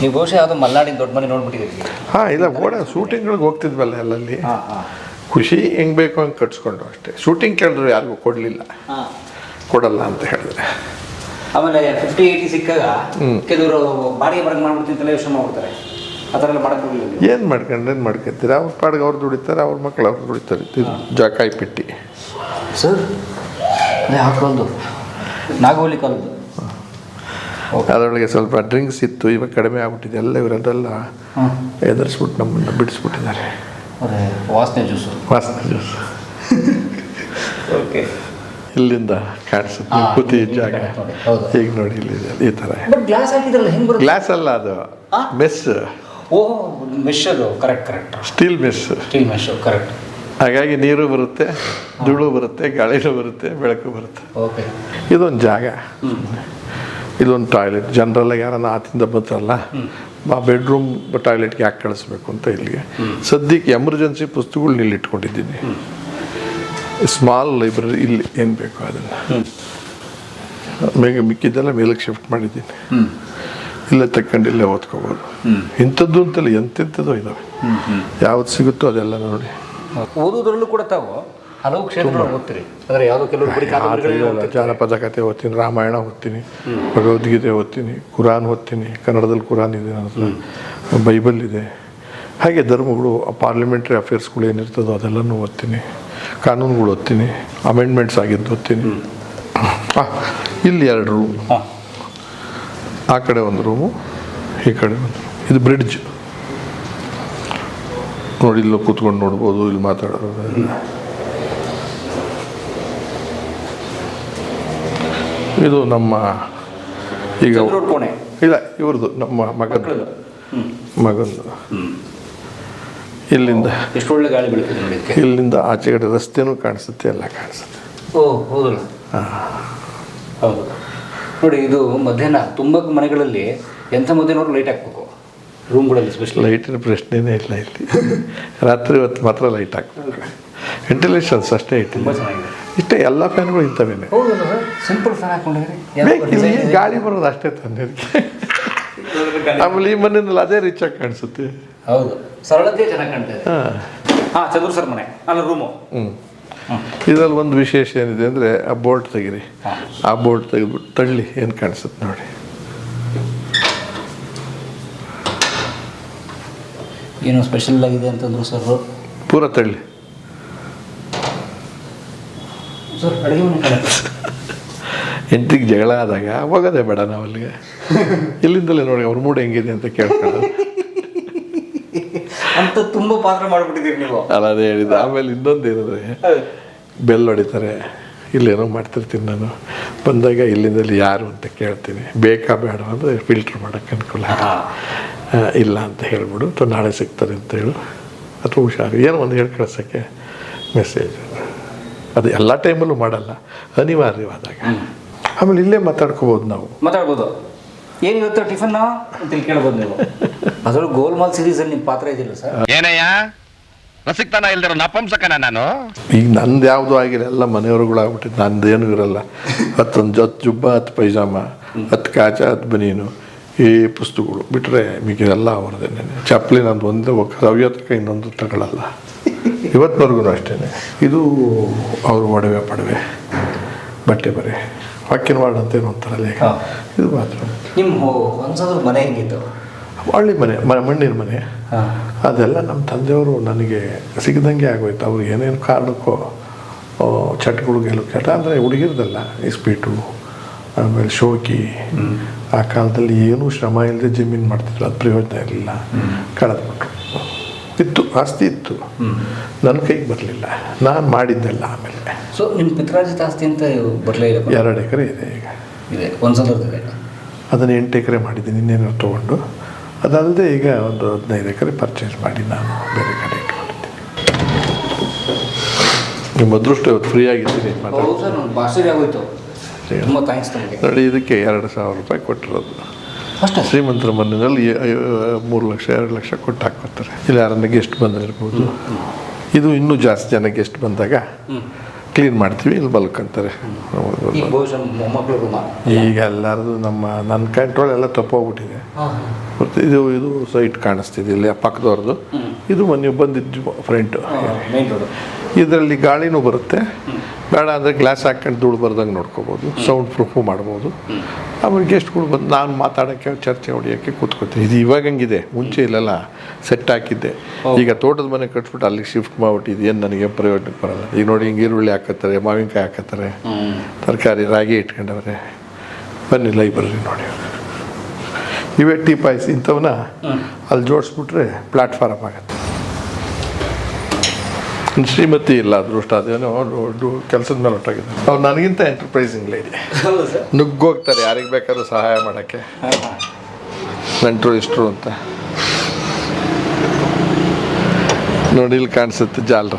[SPEAKER 4] ನೀವು ಬಹುಶಃ ಯಾವುದು ಮಲ್ನಾಡಿನ ದೊಡ್ಡ ಮನೆ ನೋಡ್ಬಿಟ್ಟಿದ್ದೀರಿ.
[SPEAKER 2] ಹಾಂ ಇಲ್ಲ ಓಡ ಶೂಟಿಂಗ್ಗಳಿಗೆ ಹೋಗ್ತಿದ್ವಲ್ಲ ಅಲ್ಲಲ್ಲಿ. ಖುಷಿ ಹೆಂಗೆ ಬೇಕು ಹಂಗೆ ಕಟ್ಸ್ಕೊಂಡು ಅಷ್ಟೇ. ಶೂಟಿಂಗ್ ಕೇಳಿದ್ರು ಯಾರಿಗೂ ಕೊಡಲಿಲ್ಲ.
[SPEAKER 4] ಹಾಂ.
[SPEAKER 2] ಕೊಡಲ್ಲ ಅಂತ ಹೇಳಿದ್ರೆ
[SPEAKER 4] ಆಮೇಲೆ ಫಿಫ್ಟಿ ಏಯ್ಟಿ ಸಿಕ್ಕಾಗ ಕೆಲವರು ಬಾಡಿಗೆ ಬರಂಗ್ ಮಾಡ್ಬಿಡ್ತೀನಿ ಯೋಚನೆ ಮಾಡ್ಬಿಡ್ತಾರೆ. ಆ ಥರ ಎಲ್ಲ ಮಾಡಕ್ಕೆ?
[SPEAKER 2] ಏನು ಮಾಡ್ಕೊಂಡು ಏನು ಮಾಡ್ಕೊತೀರ? ಅವ್ರ ಪಾಡಿಗೆ ಅವ್ರು ದುಡಿತಾರೆ ಅವ್ರ ಮಕ್ಳು ಅವ್ರು ದುಡಿತಾರೆ. ಜಾಕಾಯಿ ಪೆಟ್ಟಿ.
[SPEAKER 4] ಸರ್ ಅದೇ ನಾಗೋಲಿ ಕಾಲದ್ದು
[SPEAKER 2] ಅದರೊಳಗೆ ಸ್ವಲ್ಪ ಡ್ರಿಂಕ್ಸ್ ಇತ್ತು ಇವಾಗ ಕಡಿಮೆ ಆಗ್ಬಿಟ್ಟಿದೆ ಎಲ್ಲ
[SPEAKER 4] ಇವರದೆಲ್ಲ
[SPEAKER 2] ಎದುರಿಸ್ಬಿಟ್ಟು ನಮ್ಮನ್ನು ಬಿಡಿಸ್ಬಿಟ್ಟಿದ್ದಾರೆ.
[SPEAKER 4] ವಾಸನೆ ಜ್ಯೂಸು
[SPEAKER 2] ವಾಸನೆ ಜ್ಯೂಸ್
[SPEAKER 4] ಓಕೆ
[SPEAKER 2] ಇಲ್ಲಿಂದ ಕಾಣಿಸುತ್ತೆ ಕೂತಿ ಜಾಗ. ಈಗ ನೋಡಿ ಇಲ್ಲಿ ಈ ಥರ.
[SPEAKER 4] ಗ್ಲಾಸ್
[SPEAKER 2] ಅಲ್ಲ ಅದು? ಮೆಸ್
[SPEAKER 4] ಓ ಮೆಶ್ ಅದು correct correct
[SPEAKER 2] steel mess
[SPEAKER 4] steel mesh correct
[SPEAKER 2] ಹಾಗಾಗಿ ನೀರು ಬರುತ್ತೆ ಧೂಳು ಬರುತ್ತೆ ಗಾಳಿನೂ ಬರುತ್ತೆ ಬೆಳಕು ಬರುತ್ತೆ.
[SPEAKER 4] ಓಕೆ
[SPEAKER 2] ಇದೊಂದು ಜಾಗ. ಇದೊಂದು ಟಾಯ್ಲೆಟ್ ಜನರೆಲ್ಲ ಯಾರನ್ನ ಆತಿಂದ ಬಂತಾರಲ್ಲ ಆ ಬೆಡ್ರೂಮ್ ಟಾಯ್ಲೆಟ್ಗೆ ಯಾಕೆ ಕಳಿಸ್ಬೇಕು ಅಂತ ಇಲ್ಲಿಗೆ. ಸದ್ಯಕ್ಕೆ ಎಮರ್ಜೆನ್ಸಿ ಪುಸ್ತಕಗಳನ್ನ ಇಲ್ಲಿ ಇಟ್ಕೊಂಡಿದ್ದೀನಿ. ಸ್ಮಾಲ್ ಲೈಬ್ರರಿ ಇಲ್ಲಿ ಏನು ಬೇಕು ಅದನ್ನು. ಮೇಗ ಮಿಕ್ಕಿದ್ದೆಲ್ಲ ಮೇಲಕ್ಕೆ ಶಿಫ್ಟ್ ಮಾಡಿದ್ದೀನಿ. ಇಲ್ಲೇ ತಕ್ಕಂಡು ಇಲ್ಲೇ ಓದ್ಕೋಬೋದು. ಇಂಥದ್ದು ಅಂತಲ್ಲ ಎಂತೆಂಥದ್ದು ಇದಾವೆ. ಯಾವ್ದು ಸಿಗುತ್ತೋ ಅದೆಲ್ಲ ನೋಡಿ.
[SPEAKER 4] ಓದೋದ್ರಲ್ಲೂ ಕೂಡ ತಾವು ಹಲವು ಕ್ಷೇತ್ರಗಳು ಓದ್ತೀರಿ. ಅಂದರೆ ಯಾವುದೋ ಕೆಲವರು ಬರೀ ಕಾದಂಬರಿಗಳೇ
[SPEAKER 2] ಜಾನಪದ ಕಥೆ ಓದ್ತೀನಿ ರಾಮಾಯಣ ಓದ್ತೀನಿ ಭಗವದ್ಗೀತೆ ಓದ್ತೀನಿ ಕುರಾನ್ ಓದ್ತೀನಿ ಕನ್ನಡದಲ್ಲಿ ಕುರಾನ್ ಇದೆ ನನ್ನ ಬೈಬಲ್ ಇದೆ. ಹಾಗೆ ಧರ್ಮಗಳು ಪಾರ್ಲಿಮೆಂಟ್ರಿ ಅಫೇರ್ಸ್ಗಳು ಏನಿರ್ತದೋ ಅದೆಲ್ಲನೂ ಓದ್ತೀನಿ. ಕಾನೂನುಗಳು ಓದ್ತೀನಿ ಅಮೆಂಡ್ಮೆಂಟ್ಸ್ ಆಗಿದ್ದು ಓದ್ತೀನಿ. ಇಲ್ಲಿ ಎರಡು ರೂಮ್ ಆ ಕಡೆ ಒಂದು ರೂಮು ಈ ಕಡೆ ಒಂದು ರೂಮ್ ಇದು ಬ್ರಿಡ್ಜ್ ನೋಡಿ ಇಲ್ಲೋ ಕೂತ್ಕೊಂಡು ನೋಡ್ಬೋದು ಇಲ್ಲಿ ಮಾತಾಡೋದು ಇದು ನಮ್ಮ ಈಗ
[SPEAKER 4] ಕೋಣೆ.
[SPEAKER 2] ಇಲ್ಲ ಇವ್ರದ್ದು ನಮ್ಮ ಮಗನ ಮಗಂದು. ಇಲ್ಲಿಂದ.
[SPEAKER 4] ಎಷ್ಟು ಒಳ್ಳೆ ಗಾಳಿ ಬೆಳಕು ನೋಡಿ ಆಚೆ
[SPEAKER 2] ಇಲ್ಲಿಂದ ಆಚೆಗಡೆ ರಸ್ತೆನೂ ಕಾಣಿಸುತ್ತೆ ಎಲ್ಲ ಕಾಣಿಸುತ್ತೆ.
[SPEAKER 4] ಓ ಹೌದಲ್ಲ? ಹೌದು. ನೋಡಿ ಇದು ಮಧ್ಯಾಹ್ನ ತುಂಬ ಮನೆಗಳಲ್ಲಿ ಎಂಥ ಮಧ್ಯಾಹ್ನವ್ರು ಲೈಟ್ ಹಾಕ್ಬೇಕು? ರೂಮ್ಗಳಲ್ಲಿ ಸ್ಪೆಷಲ್
[SPEAKER 2] ಲೈಟಿನ ಪ್ರಶ್ನೆನೇ ಇಲ್ಲ ಇಲ್ಲಿ. ರಾತ್ರಿ ಹೊತ್ತು ಮಾತ್ರ ಲೈಟ್ ಹಾಕ್ಬೇಕು. ವೆಂಟಿಲೇಷನ್ಸ್ ಅಷ್ಟೇ
[SPEAKER 4] ತುಂಬ
[SPEAKER 2] ಇಟ್ಟಿಲ್ಲ
[SPEAKER 4] ಚೆನ್ನಾಗಿದೆ.
[SPEAKER 2] ಇಷ್ಟೇ ಎಲ್ಲ ಫ್ಯಾನ್ಗಳು ಇಂಥವೇನೆ
[SPEAKER 4] ಸಿಂಪಲ್ ಫ್ಯಾನ್ ಹಾಕೊಂಡಿದ್ರೆ
[SPEAKER 2] ಗಾಳಿ ಬರೋದು ಅಷ್ಟೇ ತಂದೆ ಆಮೇಲೆ ಈ ಮನೆಯಲ್ಲಿ ಅದೇ ರಿಚ್ ಆಗಿ ಕಾಣಿಸುತ್ತೆ.
[SPEAKER 4] ಹೌದು. ಸರಳತೆ ಚೆನ್ನಾಗಿ ಕಾಣ್ತದೆ
[SPEAKER 2] ಹಾಂ.
[SPEAKER 4] ಹಾಂ ಚಂದ್ರ ಸರ್ ಮನೆ. ಅಲ್ಲ ರೂಮು
[SPEAKER 2] ಹ್ಞೂ ಇದರಲ್ಲಿ ಒಂದು ವಿಶೇಷ ಏನಿದೆ ಅಂದರೆ ಆ ಬೋರ್ಡ್ ತೆಗಿರಿ. ಆ ಬೋರ್ಡ್ ತೆಗೆದ್ಬಿಟ್ಟು ತಳ್ಳಿ ಏನು ಕಾಣಿಸುತ್ತೆ ನೋಡಿ.
[SPEAKER 4] ಏನೋ ಸ್ಪೆಷಲ್ ಆಗಿದೆ ಅಂತಂದ್ರು ಸರ್.
[SPEAKER 2] ಪೂರ ತಳ್ಳಿ.
[SPEAKER 4] ಸರ್ ಅಡುಗೆ ಮನೆ ಕಡೆ.
[SPEAKER 2] ಹೆಂಡತಿಗೆ ಜಗಳ ಆದಾಗ ಹೋಗೋದೇ ಬೇಡ ನಾವು ಅಲ್ಲಿಗೆ. ಇಲ್ಲಿಂದಲೇ ನೋಡಿ ಅವ್ರ ಮೂಡ್ ಹೆಂಗಿದೆ ಅಂತ ಕೇಳ್ಕೊಂಡು
[SPEAKER 4] ಅಂತ ತುಂಬ ಪಾತ್ರ ಮಾಡ್ಬಿಟ್ಟಿದ್ದೀರಿ ನೀವು.
[SPEAKER 2] ಅಲ್ಲ ಅದೇ ಹೇಳಿದ್ದು. ಆಮೇಲೆ ಇನ್ನೊಂದು ಏನಂದರೆ ಬೆಲ್ ಹೊಡಿತಾರೆ. ಇಲ್ಲೇನೋ ಮಾಡ್ತಿರ್ತೀನಿ ನಾನು. ಬಂದಾಗ ಇಲ್ಲಿಂದಲ್ಲಿ ಯಾರು ಅಂತ ಕೇಳ್ತೀನಿ. ಬೇಕಾ ಬೇಡ ಅಂದರೆ ಫಿಲ್ಟ್ರ್ ಮಾಡೋಕ್ಕೆ ಅನುಕೂಲ ಇಲ್ಲ ಅಂತ ಹೇಳ್ಬಿಡು. ಅಥವಾ ನಾಳೆ ಸಿಗ್ತಾರೆ ಅಂತ ಹೇಳು. ಅಥವಾ ಹುಷಾರು. ಏನೋ ಒಂದು ಹೇಳಿ ಕಳ್ಸೋಕ್ಕೆ ಮೆಸೇಜ್ ಅದು ಎಲ್ಲ ಟೈಮಲ್ಲೂ ಮಾಡಲ್ಲ. ಅನಿವಾರ್ಯವಾದಾಗ. ಆಮೇಲೆ ಇಲ್ಲೇ ಮಾತಾಡ್ಕೋಬೋದು ನಾವು.
[SPEAKER 4] ಮಾತಾಡ್ಬೋದು. ಏನು ಇವತ್ತು ಟಿಫನ್? ಅಂತ ಕೇಳ್ಬೋದು ನೀವು. ಅದರಲ್ಲೂ ಗೋಲ್ಮಾಲ್ ಸೀರೀಸಲ್ಲಿ ನಿಮ್ಮ ಪಾತ್ರ ಇದಿಲ್ಲ ಸರ್?
[SPEAKER 1] ಏನಯ್ಯ? ರಸಿಕ್ತನ ಇಲ್ದಿರೋ ನಪಂಸಕನ ನಾನು?
[SPEAKER 2] ಈಗ ನಂದು ಯಾವುದು ಆಗಿಲ್ಲ. ಎಲ್ಲ ಮನೆಯವ್ರುಗಳು ನಂದು ಏನು ಇರಲ್ಲ. ಹತ್ತೊಂದು ಜೊತ್ ಜುಬ್ಬ ಹತ್ತು ಪೈಜಾಮ ಹತ್ತು ಕಾಚ ಹತ್ತು ಬನೀನು ಈ ಪುಸ್ತಕಗಳು ಬಿಟ್ಟರೆ ಮಿಕ್ಕಿದೆಲ್ಲ ಅವ್ರದ್ದೇನೆ ಚಪ್ಪಲಿ ನಂದು ಒಂದೇ ಸವ್ಯತಕ ಇನ್ನೊಂದು ತಗೊಳ್ಳಲ್ಲ ಇವತ್ತಿನವರೆಗೂ ಅಷ್ಟೇ ಇದು ಅವರು ಒಡವೆ ಪಡವೆ ಬಟ್ಟೆ ಬರೆ ವಾಕ್ಯನ ವಾರ್ಡ್ ಅಂತ ಏನು ಅಂತಾರಲ್ಲ ಈಗ. ಇದು ಮಾತ್ರ.
[SPEAKER 4] ನಿಮ್ಮ ಒಂದ್ಸಲ ಮನೆ ಹೆಂಗಿತ್ತು?
[SPEAKER 2] ಹಳ್ಳಿ ಮನೆ ಮ- ಮಣ್ಣಿನ ಮನೆ. ಅದೆಲ್ಲ ನಮ್ಮ ತಂದೆಯವರು ನನಗೆ ಸಿಗದಂಗೆ ಆಗೋಯ್ತು. ಅವ್ರು ಏನೇನು ಕಾರಣಕ್ಕೋ ಆ, ಚಟಗಳು ಗೆಲು ಚಟ ಅಂದರೆ ಹುಡುಗಿರ್ದಲ್ಲ ಇಸ್ಪೀಟು ಆಮೇಲೆ ಶೋಕಿ. ಆ ಕಾಲದಲ್ಲಿ ಏನೂ ಶ್ರಮ ಇಲ್ಲದೆ ಜಮೀನು ಮಾಡ್ತಿದ್ರು ಅದು ಪ್ರಯೋಜನ ಇರಲಿಲ್ಲ. ಕಳೆದ್ಬಿಟ್ರು. ಇತ್ತು ಆಸ್ತಿ ಇತ್ತು. ನನ್ನ ಕೈಗೆ ಬರಲಿಲ್ಲ. ನಾನು ಮಾಡಿದ್ದೆಲ್ಲ ಆಮೇಲೆ.
[SPEAKER 4] ಸೊ ನಿಮ್ಮ ಪಿತ್ರಾಜಿತ ಆಸ್ತಿ ಅಂತ ಬರಲೇ ಇಲ್ಲ
[SPEAKER 2] ಎರಡು ಎಕರೆ ಇದೆ ಈಗ.
[SPEAKER 4] ಇದೆ. ಒಂದ್ಸಲ
[SPEAKER 2] ಅದನ್ನು ಎಂಟು ಎಕರೆ ಮಾಡಿದ್ದೀನಿ ಇನ್ನೇನು ತೊಗೊಂಡು. ಅದಲ್ಲದೆ ಈಗ ಒಂದು ಹದಿನೈದು ಎಕರೆ ಪರ್ಚೇಸ್ ಮಾಡಿ ನಾನು ಬೇರೆ ಕಡೆ ಇಟ್ಕೊಂಡಿದ್ದೀನಿ. ನಿಮ್ಮ ಅದೃಷ್ಟ ಇವತ್ತು ಫ್ರೀ ಆಗಿದ್ದೀನಿ
[SPEAKER 4] ಹೌದು
[SPEAKER 2] ಮಾತಾಡಿ
[SPEAKER 4] ಸರ್ ನಮ್ಗೆ ಆಶ್ಚರ್ಯ ಆಗೋಯ್ತು. ತುಂಬ ಥ್ಯಾಂಕ್ಸ್ ನಮಗೆ
[SPEAKER 2] ನೋಡಿ ಇದಕ್ಕೆ ಎರಡು ಸಾವಿರ ರೂಪಾಯಿ ಕೊಟ್ಟಿರೋದು.
[SPEAKER 4] ಅಷ್ಟೇ.
[SPEAKER 2] ಶ್ರೀಮಂತರ ಮನೆಯಲ್ಲಿ ಮೂರು ಲಕ್ಷ ಎರಡು ಲಕ್ಷ ಕೊಟ್ಟು ಹಾಕ್ಕೊತಾರೆ ಇಲ್ಲ ಯಾರನ್ನ ಗೆಸ್ಟ್ ಬಂದಿರ್ಬೋದು. ಇದು ಇನ್ನೂ ಜಾಸ್ತಿ ಜನ ಗೆಸ್ಟ್ ಬಂದಾಗ ಕ್ಲೀನ್ ಮಾಡ್ತೀವಿ ಇಲ್ಲಿ ಬಲ್ಕ್ ಅಂತಾರೆ.
[SPEAKER 4] ಈಗ
[SPEAKER 2] ಎಲ್ಲರದು ನಮ್ಮ ನನ್ನ ಕಂಟ್ರೋಲ್ ಎಲ್ಲ ತಪ್ಪೋಗ್ಬಿಟ್ಟಿದೆ ಮತ್ತು ಇದು ಇದು ಸೈಟ್ ಕಾಣಿಸ್ತಿದೆ ಇಲ್ಲಿ ಪಕ್ಕದವ್ರದ್ದು. ಇದು ನೀವು ಬಂದಿದ್ದು ಫ್ರಂಟ್ ಇದರಲ್ಲಿ ಗಾಳಿನೂ ಬರುತ್ತೆ. ಬೇಡ ಅಂದರೆ ಗ್ಲಾಸ್ ಹಾಕೊಂಡು ಧೂಳು ಬರ್ದಂಗೆ ನೋಡ್ಕೋಬೋದು. ಸೌಂಡ್ ಪ್ರೂಫು ಮಾಡ್ಬೋದು. ಆಮೇಲೆ ಗೆಸ್ಟ್ಗಳು ಬಂದು ನಾನು ಮಾತಾಡೋಕ್ಕೆ ಚರ್ಚೆ ಹೊಡಿಯೋಕ್ಕೆ ಕೂತ್ಕೋತೀನಿ ಇದು ಇವಾಗ ಹಂಗಿದೆ. ಮುಂಚೆ ಇಲ್ಲಲ್ಲ. ಸೆಟ್ ಹಾಕಿದ್ದೆ. ಈಗ ತೋಟದ ಮನೆ ಕಟ್ಬಿಟ್ಟು ಅಲ್ಲಿಗೆ ಶಿಫ್ಟ್ ಮಾಡ್ಬಿಟ್ಟಿದ್ದು. ಏನು ನನಗೆ ಪ್ರಯೋಜನಕ್ಕೆ ಬರಲ್ಲ. ಈಗ ನೋಡಿ ಹಿಂಗೆ ಈರುಳ್ಳಿ ಹಾಕತ್ತಾರೆ ಮಾವಿನಕಾಯಿ ಹಾಕತ್ತಾರೆ. ತರಕಾರಿ ರಾಗಿ ಇಟ್ಕೊಂಡವ್ರೆ. ಬನ್ನಿ ಲೈಬ್ರರಿ ನೋಡಿ. ಇವೇ ಟೀ ಪಾಯ್ಸ್ ಇಂಥವನ್ನ ಅಲ್ಲಿ ಜೋಡಿಸ್ಬಿಟ್ರೆ ಪ್ಲಾಟ್ಫಾರಮ್ ಆಗುತ್ತೆ. ಶ್ರೀಮತಿ ಇಲ್ಲ ಅದೃಷ್ಟ ಅದೇನೋ ಕೆಲಸದ ಮೇಲೆ ಹೊಟ್ಟಾಗಿದೆ ಅವ್ರು ನನಗಿಂತ ಎಂಟರ್ಪ್ರೈಸಿಂಗ್ ಲೇಡಿ ನುಗ್ಗೋಗ್ತಾರೆ ಯಾರಿಗೆ ಬೇಕಾದ್ರೂ ಸಹಾಯ ಮಾಡೋಕ್ಕೆ. ನೆಂಟರು ಇಷ್ಟರು ಅಂತ. ನೋಡಿ ಇಲ್ಲಿ ಕಾಣಿಸುತ್ತೆ ಜಾಲ್ರ.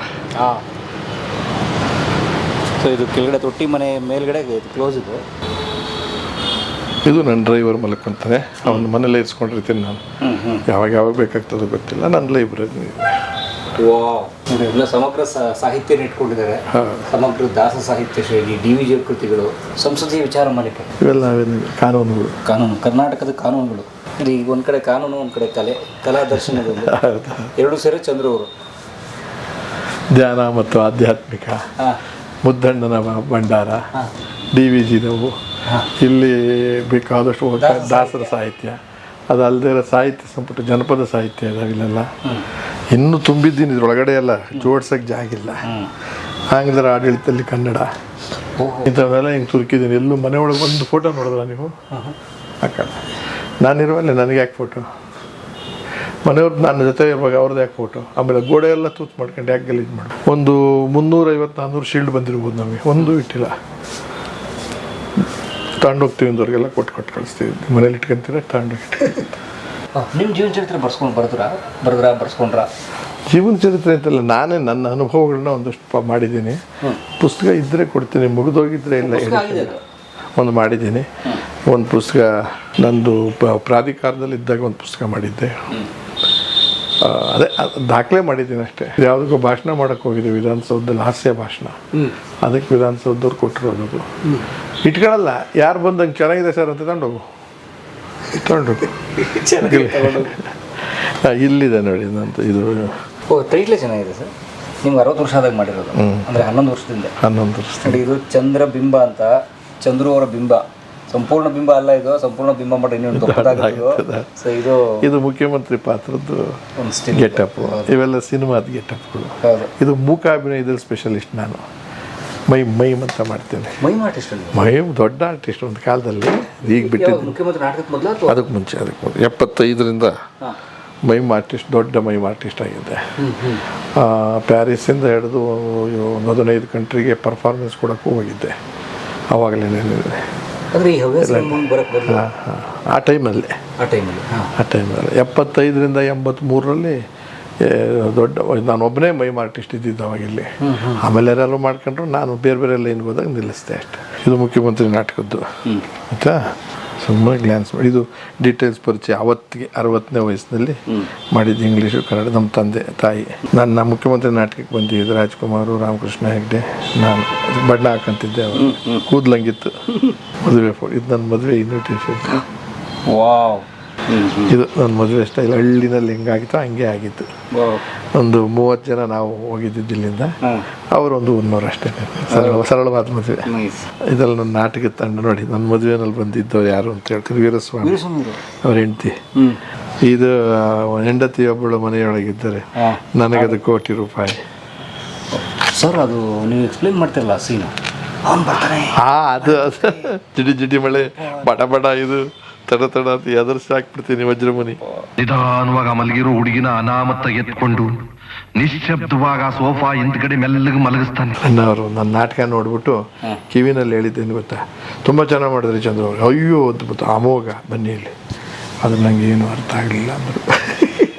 [SPEAKER 4] ಸೊ ಇದು ಕೆಳಗಡೆ ತೊಟ್ಟಿ ಮನೆ ಮೇಲ್ಗಡೆ ಕ್ಲೋಸ್ ಇದೆ.
[SPEAKER 2] ಇದು ನನ್ನ ಡ್ರೈವರ್ ಮಲ್ಕೊಂತಾನೆ ಅವನ ಮನೇಲೆ ಇರ್ಸ್ಕೊಂಡಿರ್ತೀನಿ ನಾನು. ಯಾವಾಗ ಯಾವಾಗ ಬೇಕಾಗ್ತದೋ ಗೊತ್ತಿಲ್ಲ. ನನ್ನ ಲೈಬ್ರರಿ
[SPEAKER 4] ಎಲ್ಲ ಸಮಗ್ರ ಸಾಹಿತ್ಯ ಇಟ್ಕೊಂಡಿದ್ದಾರೆ. ಸಮಗ್ರ ದಾಸ ಸಾಹಿತ್ಯ ಶೈಲಿ ಡಿ ವಿ ಜಿ ಕೃತಿಗಳು ಸಂಸದೀಯ ವಿಚಾರ ಮಾಲಿಕೆ.
[SPEAKER 2] ಇವೆಲ್ಲ ಕಾನೂನುಗಳು.
[SPEAKER 4] ಕಾನೂನು ಕರ್ನಾಟಕದ ಕಾನೂನುಗಳು. ಇಲ್ಲಿ ಈಗ ಒಂದು ಕಡೆ ಕಾನೂನು ಒಂದು ಕಡೆ ಕಲೆ ಕಲಾ ದರ್ಶನಗಳು ಎರಡು ಸೇರಿ ಚಂದ್ರವರು ಅವರು.
[SPEAKER 2] ಧ್ಯಾನ ಮತ್ತು ಆಧ್ಯಾತ್ಮಿಕ. ಮುದ್ದಣ್ಣನ ಭಂಡಾರ. ಡಿ ವಿ ಜಿದವು ಇಲ್ಲಿ ಬೇಕಾದಷ್ಟು ದಾಸರ ಸಾಹಿತ್ಯ. ಅದಲ್ಲದೆ ಇರೋ ಸಾಹಿತ್ಯ ಸಂಪುಟ ಜನಪದ ಸಾಹಿತ್ಯ ಇದಾವೆ ಇಲ್ಲೆಲ್ಲ ಇನ್ನೂ ತುಂಬಿದ್ದೀನಿ ಇದ್ರೊಳಗಡೆ ಎಲ್ಲ. ಜೋಡ್ಸಕ್ಕೆ ಜಾಗಿಲ್ಲ ಆಂಗ್ಲರ ಆಡಳಿತದಲ್ಲಿ ಕನ್ನಡ. ಇಂಥವೆಲ್ಲ ಹಿಂಗೆ ತುರುಕಿದ್ದೀನಿ. ಎಲ್ಲೂ ಮನೆ ಒಳಗೆ ಒಂದು ಫೋಟೋ ನೋಡಿದ್ರ ನೀವು? ಹಾಕಲ್ಲ ನಾನಿರುವಲ್ಲೇ ನನಗೆ ಯಾಕೆ ಫೋಟೋ ಮನೆಯವ್ರು ನನ್ನ ಜೊತೆ ಇರುವಾಗ ಅವ್ರದ್ದು ಯಾಕೆ ಫೋಟೋ ಆಮೇಲೆ ಗೋಡೆ ಎಲ್ಲ ತೂತು ಮಾಡ್ಕೊಂಡು ಯಾಕೆ ಗಲೀಜು ಮಾಡಿ? ಒಂದು ಮುನ್ನೂರೈವತ್ತು ನಾನ್ನೂರು ಶೀಲ್ಡ್ ಬಂದಿರ್ಬೋದು ನಮಗೆ. ಒಂದು ಇಟ್ಟಿಲ್ಲ. ತಗೊಂಡೋಗ್ತೀವಿ ಅಂದವ್ರಿಗೆಲ್ಲ ಕೊಟ್ಟು ಕೊಟ್ಟು ಕಳಿಸ್ತೀವಿ. ಮನೇಲಿ ಇಟ್ಕೊಂತೀರ? ತಗೊಂಡೋಗಿ
[SPEAKER 4] ನಿಮ್ಮ ಜೀವನ ಚರಿತ್ರೆ ಬರ್ಸ್ಕೊಂಡು ಬರೆದ್ರ? ಬರೆದ್ರ ಬರ್ಸ್ಕೊಂಡ್ರ?
[SPEAKER 2] ಜೀವನ ಚರಿತ್ರೆ ಅಂತಲ್ಲ ನಾನೇ ನನ್ನ ಅನುಭವಗಳನ್ನ ಒಂದಷ್ಟು ಮಾಡಿದ್ದೀನಿ. ಪುಸ್ತಕ ಇದ್ದರೆ ಕೊಡ್ತೀನಿ ಮುಗಿದೋಗಿದ್ರೆ ಇಲ್ಲ. ಒಂದು ಮಾಡಿದ್ದೀನಿ. ಒಂದು ಪುಸ್ತಕ ನಂದು ಪ್ರಾಧಿಕಾರದಲ್ಲಿ ಇದ್ದಾಗ ಒಂದು ಪುಸ್ತಕ ಮಾಡಿದ್ದೆ. ಅದೇ ದಾಖಲೆ ಮಾಡಿದ್ದೀನಿ ಅಷ್ಟೇ. ಯಾವುದಕ್ಕೂ ಭಾಷಣ ಮಾಡೋಕ್ಕೆ ಹೋಗಿದ್ದೆ ವಿಧಾನಸೌಧದಲ್ಲಿ ಹಾಸ್ಯ ಭಾಷಣ. ಅದಕ್ಕೆ ವಿಧಾನಸೌಧದವ್ರು ಕೊಟ್ಟಿರೋದು ಅನ್ನೋದು ಇಟ್ಕೊಳ್ಳಲ್ಲ ಯಾರು ಬಂದಂಗೆ ಚೆನ್ನಾಗಿದೆ ಸರ್ ಅಂತ ತಗೊಂಡೋಗು ತಗೊಂಡೋಗು ಆ, ಇಲ್ಲಿದೆ ನೋಡಿ ಅಂತ ಇದು.
[SPEAKER 4] ಓ ಟೈಟ್ಲೇ ಚೆನ್ನಾಗಿದೆ ಸರ್. ನಿಮ್ಗೆ ಅರವತ್ತು ವರ್ಷ ಆದಾಗ ಮಾಡಿರೋದು. ಅಂದರೆ ಹನ್ನೊಂದು ವರ್ಷದಿಂದ.
[SPEAKER 2] ಹನ್ನೊಂದು ವರ್ಷ
[SPEAKER 4] ಇದು ಚಂದ್ರ ಬಿಂಬ ಅಂತ ಚಂದ್ರು ಅವರ ಬಿಂಬ. ಸಂಪೂರ್ಣ ಬಿಂಬ ಅಲ್ಲ ಇದು ಸಂಪೂರ್ಣ ಬಿಂಬ ಮಾಡಿ ಸೊ ಇದು
[SPEAKER 2] ಇದು ಮುಖ್ಯಮಂತ್ರಿ ಪಾತ್ರದ್ದು
[SPEAKER 4] ಒಂದು
[SPEAKER 2] ಗೆಟಪ್. ಇವೆಲ್ಲ ಸಿನಿಮಾದ ಗೆಟಪ್ಗಳು. ಇದು ಮೂಕಾಭಿನಯದಲ್ಲಿ ಸ್ಪೆಷಲಿಸ್ಟ್ ನಾನು. ಮೈ ಮೈಮ್ ಅಂತ ಮಾಡ್ತೇನೆ.
[SPEAKER 4] ಮೈ ಆರ್ಟಿಸ್ಟ್
[SPEAKER 2] ಮೈಮ್ ದೊಡ್ಡ ಆರ್ಟಿಸ್ಟ್ ಒಂದು ಕಾಲದಲ್ಲಿ ಈಗ ಬಿಟ್ಟಿದ್ದು.
[SPEAKER 4] ಮುಖ್ಯಮಂತ್ರಿ ನಾಟಕಕ್ಕೆ ಮೊದಲು ಅಥವಾ?
[SPEAKER 2] ಅದಕ್ಕೆ ಮುಂಚೆ ಅದಕ್ಕೆ ಮುಂಚೆ ಎಪ್ಪತ್ತೈದರಿಂದ ಮೈಮ್ ಆರ್ಟಿಸ್ಟ್ ದೊಡ್ಡ ಮೈಮ್ ಆರ್ಟಿಸ್ಟ್ ಆಗಿದ್ದೆ ಪ್ಯಾರಿಸಿಂದ ಪ್ಯಾರಿಸ್ಸಿಂದ ಹಿಡಿದು ಒಂದು ಹದಿನೈದು ಕಂಟ್ರಿಗೆ ಪರ್ಫಾರ್ಮೆನ್ಸ್ ಕೊಡೋಕ್ಕೂ ಹೋಗಿದ್ದೆ. ಆವಾಗಲೇ ಆ ಟೈಮಲ್ಲಿ
[SPEAKER 4] ಆ ಟೈಮಲ್ಲಿ
[SPEAKER 2] ಎಪ್ಪತ್ತೈದರಿಂದ ಎಂಬತ್ತ್ಮೂರರಲ್ಲಿ ದೊಡ್ಡ ನಾನು ಒಬ್ಬನೇ ಮೈಮ್ ಆರ್ಟಿಸ್ಟ್ ಇದ್ದಿದ್ದು ಅವಾಗಿಲ್ಲಿ. ಆಮೇಲೆ ಎಲ್ಲರೂ ಮಾಡ್ಕೊಂಡ್ರು ನಾನು ಬೇರೆ ಬೇರೆ ಲೈನ್ಗೆ ಹೋದಾಗ ನಿಲ್ಲಿಸ್ದೆ ಅಷ್ಟೆ. ಇದು ಮುಖ್ಯಮಂತ್ರಿ ನಾಟಕದ್ದು. ಆಯಿತಾ? ಸುಮ್ಮನೆ ಗ್ಲ್ಯಾನ್ಸ್ ಮಾಡಿ. ಇದು ಡೀಟೇಲ್ಸ್ ಪರಿಚಯ. ಅವತ್ತಿಗೆ ಅರವತ್ತನೇ ವಯಸ್ಸಿನಲ್ಲಿ ಮಾಡಿದ್ದು ಇಂಗ್ಲೀಷು ಕನ್ನಡ ನಮ್ಮ ತಂದೆ ತಾಯಿ. ನನ್ನ ಮುಖ್ಯಮಂತ್ರಿ ನಾಟಕಕ್ಕೆ ಬಂದಿದ್ದು ರಾಜ್ಕುಮಾರು ರಾಮಕೃಷ್ಣ ಹೆಗ್ಡೆ. ನಾನು ಬಣ್ಣ ಹಾಕಂತಿದ್ದೆ ಅವರು. ಕೂದಲಂಗಿತ್ತು. ಮದುವೆ ಇದು ನನ್ನ ಮದುವೆ ಇನ್ವಿಟೇಷನ್
[SPEAKER 4] ವಾವ್.
[SPEAKER 2] ಇದು ನನ್ನ ಮದುವೆ ಸ್ಟೈಲ್ ಹಳ್ಳಿನಲ್ಲಿ ಹೆಂಗಾಗಿತ್ತು ಹಂಗೆ ಆಗಿತ್ತು. ಒಂದು ಮೂವತ್ತು ಜನ ನಾವು ಹೋಗಿದ್ದಿದ್ದು ಇಲ್ಲಿಂದ ಅವರೊಂದು ಊರಿನವ್ರು ಅಷ್ಟೇ. ಸರಳ ಸರಳವಾದ ಮದುವೆ. ಇದರಲ್ಲಿ ನನ್ನ ನಾಟಕದ ತಂಡ ನೋಡಿ ನನ್ನ ಮದುವೆನಲ್ಲಿ ಬಂದಿದ್ದವ್ರು ಯಾರು ಅಂತ ಹೇಳ್ತಾರೆ ವೀರಸ್ವಾಮಿ. ಅವ್ರ. ಹೆಂಡತಿ. ಇದು ಹೆಂಡತಿ ಒಬ್ಬಳು ಮನೆಯೊಳಗಿದ್ದಾರೆ ನನಗದು ಕೋಟಿ ರೂಪಾಯಿ.
[SPEAKER 4] ಸರ್ ಅದು ನೀವು ಎಕ್ಸ್ಪ್ಲೇನ್ ಮಾಡ್ತಿರಲ್ಲ ಸೀನು
[SPEAKER 2] ಹಾ ಅದು ಅದು. ಜಿಡಿ ಜಿಡಿ ಮಳೆ ಬಡ ಬಡ ಇದು. ತಡ ತಡ ಅಂತ ಎದುರಿಸಿ ಹಾಕ್ಬಿಡ್ತೀನಿ ವಜ್ರಮುನಿ.
[SPEAKER 6] ನಿಧಾನವಾಗ ಮಲಗಿರೋ ಹುಡುಗಿನ ಅನಾಮತ್ತ ಎತ್ಕೊಂಡು ನಿಶ್ಶಬ್ದವಾಗ ಸೋಫಾ ಹಿಂದ್ಗಡೆ ಮೆಲ್ಲಗೆ ಮಲಗಿಸ್ತಾನೆ.
[SPEAKER 2] ಅವರು ನನ್ನ ನಾಟಕ ನೋಡ್ಬಿಟ್ಟು ಕಿವಿನಲ್ಲಿ ಹೇಳಿದ್ದೇನೆ ಗೊತ್ತಾ? ತುಂಬ ಚೆನ್ನಾಗಿ ಮಾಡಿದ್ರಿ ಚಂದ್ರ ಅವ್ರು. ಅಯ್ಯೋ ಅದ್ಭುತ ಅಮೋಘ ಬನ್ನಿ ಇಲ್ಲಿ. ಅದು ನಂಗೆ ಏನು ಅರ್ಥ ಆಗಲಿಲ್ಲ ಅಂದರು.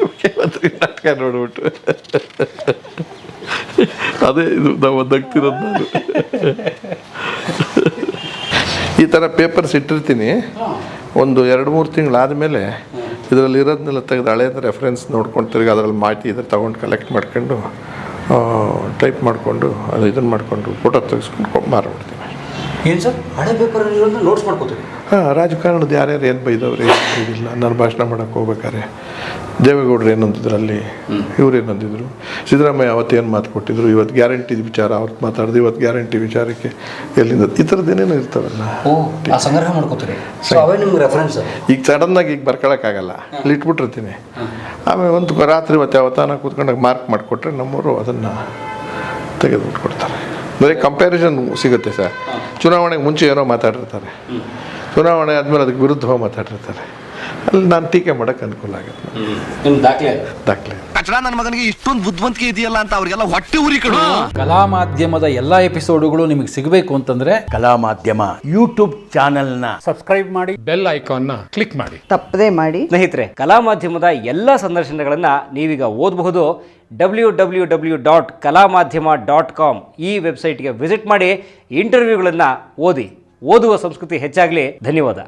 [SPEAKER 2] ಮುಖ್ಯಮಂತ್ರಿ ನಾಟಕ ನೋಡ್ಬಿಟ್ಟು. ಅದೇ ಇದು ನಾವು ಒದಗ್ತಿರೋದು ನಾನು. ಈ ಥರ ಪೇಪರ್ಸ್ ಇಟ್ಟಿರ್ತೀನಿ. ಒಂದು ಎರಡು ಮೂರು ತಿಂಗಳಾದಮೇಲೆ ಇದರಲ್ಲಿ ಇರೋದನ್ನೆಲ್ಲ ತೆಗೆದು ಹಳೇದ ರೆಫರೆನ್ಸ್ ನೋಡ್ಕೊಂಡು ತಿರ್ಗಿ ಅದರಲ್ಲಿ ಮಾಹಿತಿ ಇದ್ರೆ ತೊಗೊಂಡು ಕಲೆಕ್ಟ್ ಮಾಡ್ಕೊಂಡು ಟೈಪ್ ಮಾಡಿಕೊಂಡು, ಅದು ಇದನ್ನು ಮಾಡಿಕೊಂಡು ಫೋಟೋ ತೆಗೆಸ್ಕೊಂಡು ಮಾರ್ಬಿಡ್ತೀನಿ
[SPEAKER 4] ಏನು ಸರ್? ಹಳೆ ಪೇಪರ್ ನೋಟ್ಸ್ ಮಾಡ್ಕೋತೀವಿ
[SPEAKER 2] ಹಾಂ ರಾಜಕಾರಣದ ಯಾರ್ಯಾರು ಏನು ಬೈದವ್ರು ಏನು ಬೈದಿಲ್ಲ. ನಾನು ಭಾಷಣ ಮಾಡೋಕ್ಕೆ ಹೋಗ್ಬೇಕಾರೆ ದೇವೇಗೌಡರು ಏನಂತಿದ್ರು ಅಲ್ಲಿ ಇವ್ರು ಏನಂತಿದ್ರು ಸಿದ್ದರಾಮಯ್ಯ ಅವತ್ತು ಏನು ಮಾತು ಕೊಟ್ಟಿದ್ರು? ಇವತ್ತು ಗ್ಯಾರಂಟಿ ವಿಚಾರ ಅವತ್ತು ಮಾತಾಡಿದ್ರು ಇವತ್ತು ಗ್ಯಾರಂಟಿ ವಿಚಾರಕ್ಕೆ ಎಲ್ಲಿಂದ? ಈ ಥರದ್ದು ಏನೇನು ಇರ್ತಾವಲ್ಲ.
[SPEAKER 4] ಸಂಗ್ರಹ ಮಾಡ್ಕೋತೀರಿ. ರೆಫರೆನ್ಸ್
[SPEAKER 2] ಈಗ ಸಡನ್ನಾಗಿ ಈಗ ಬರ್ಕೊಳಕ್ಕಾಗಲ್ಲ ಅಲ್ಲಿ ಇಟ್ಬಿಟ್ಟಿರ್ತೀನಿ. ಆಮೇಲೆ ಒಂದು ರಾತ್ರಿ ಮತ್ತೆ ಅವತಾನ ಕೂತ್ಕೊಂಡಾಗ ಮಾರ್ಕ್ ಮಾಡಿಕೊಟ್ರೆ ನಮ್ಮವರು ಅದನ್ನು ತೆಗೆದುಬಿಟ್ಟು ಕೊಡ್ತಾರೆ. ಬರೀ ಕಂಪ್ಯಾರಿಸನ್ ಸಿಗುತ್ತೆ ಸರ್. ಚುನಾವಣೆಗೆ ಮುಂಚೆ ಏನೋ ಮಾತಾಡಿರ್ತಾರೆ. ಚುನಾವಣೆ ಆದಮೇಲೆ ಅದಕ್ಕೆ ವಿರುದ್ಧವಾಗಿ ಮಾತಾಡಿರ್ತಾರೆ. ಅಲ್ಲಿ ನಾನು ಟೀಕೆ ಮಾಡೋಕ್ಕೆ ಅನುಕೂಲ ಆಗುತ್ತೆ.
[SPEAKER 4] ನಿಮ್ಮ ದಾಖಲೆ
[SPEAKER 2] ದಾಖಲೆ.
[SPEAKER 1] ನನ್ನ ಮಗನಿಗೆ ಇಷ್ಟೊಂದು ಬುದ್ಧಿವಂತಿಕೆ ಇದೆಯಲ್ಲ ಅಂತ ಅವರಿಗೆಲ್ಲ ಹೊಟ್ಟೆ ಉರಿ ಕಡು
[SPEAKER 7] ಕಲಾ ಮಾಧ್ಯಮದ ಎಲ್ಲಾ ಎಪಿಸೋಡುಗಳು ನಿಮಗೆ ಸಿಗಬೇಕು ಅಂತಂದ್ರೆ
[SPEAKER 8] ಕಲಾ ಮಾಧ್ಯಮ ಯೂಟ್ಯೂಬ್ ಮಾಡಿ.
[SPEAKER 9] ಬೆಲ್ ಐಕಾನ್ನ ಕ್ಲಿಕ್ ಮಾಡಿ.
[SPEAKER 10] ತಪ್ಪದೇ ಮಾಡಿ.
[SPEAKER 4] ಸ್ನೇಹಿತರೆ ಕಲಾ ಮಾಧ್ಯಮದ ಎಲ್ಲ ಸಂದರ್ಶನಗಳನ್ನು ನೀವೀಗ ಓದಬಹುದು. ಡಬ್ಲ್ಯೂ ಡಬ್ಲ್ಯೂ ಡಬ್ಲ್ಯೂ ಡಾಟ್ ಕಲಾ ಮಾಧ್ಯಮ ಡಾಟ್ ಕಾಮ್ ಈ ವೆಬ್ಸೈಟ್ಗೆ ವಿಸಿಟ್ ಮಾಡಿ ಇಂಟರ್ವ್ಯೂಗಳನ್ನು ಓದಿ. ಓದುವ ಸಂಸ್ಕೃತಿ ಹೆಚ್ಚಾಗಲಿ. ಧನ್ಯವಾದ.